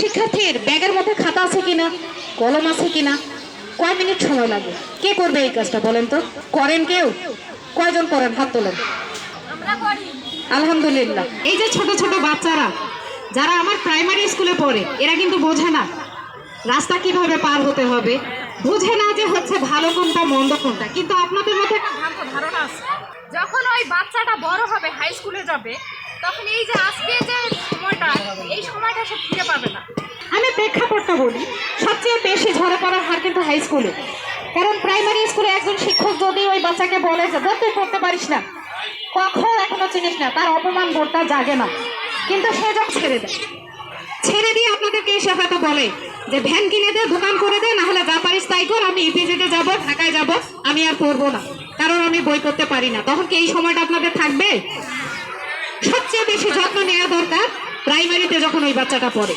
শিক্ষার্থীর ব্যাগের মধ্যে খাতা আছে কিনা কলম আছে কিনা কয় মিনিট সময় লাগে কে করবে এই কাজটা বলেন তো? করেন কেউ? কয়জন করেন? হাত তোলেন। আলহামদুলিল্লাহ। এই যে ছোট ছোট বাচ্চারা যারা আমার প্রাইমারি স্কুলে পড়ে এরা কিন্তু বোঝে না রাস্তা কীভাবে পার হতে হবে। বুঝে না যে হচ্ছে ভালো কোনটা মন্দ কোনটা। কিন্তু আপনাদের মধ্যে একটা ভ্রান্ত ধারণা আছে। যখন ওই বাচ্চাটা বড় হবে হাই স্কুলে যাবে তখন এই যে আজকে সময়টা সে ফিরে পাবে না। আমি প্রেক্ষাপটটা বলি, সবচেয়ে বেশি ঝরে পড়ার হার কিন্তু হাই স্কুলে কারণ প্রাইমারি স্কুলে একজন শিক্ষক যদি ওই বাচ্চাকে বলে যে তুই পড়তে পারিস না। কখন এখনও চিনিস না, তার অপমান বোধটা জাগে না। কিন্তু সে যখন ছেড়ে দেয়, ছেড়ে দিয়ে আপনাদেরকে এসে হয়তো বলে যে, ভ্যান কিনে দে, দোকান করে দে, না হলে যা পারিস তাই কর, আমি ইপিজিতে যাব, ঢাকায় যাব, আমি আর পড়ব না। কারণ আমি বই করতে পারি না। তখন কি এই সময়টা আপনাদের থাকবে? সবচেয়ে বেশি যত্ন নেওয়া দরকার প্রাইমারিতে যখন ওই বাচ্চাটা পড়ে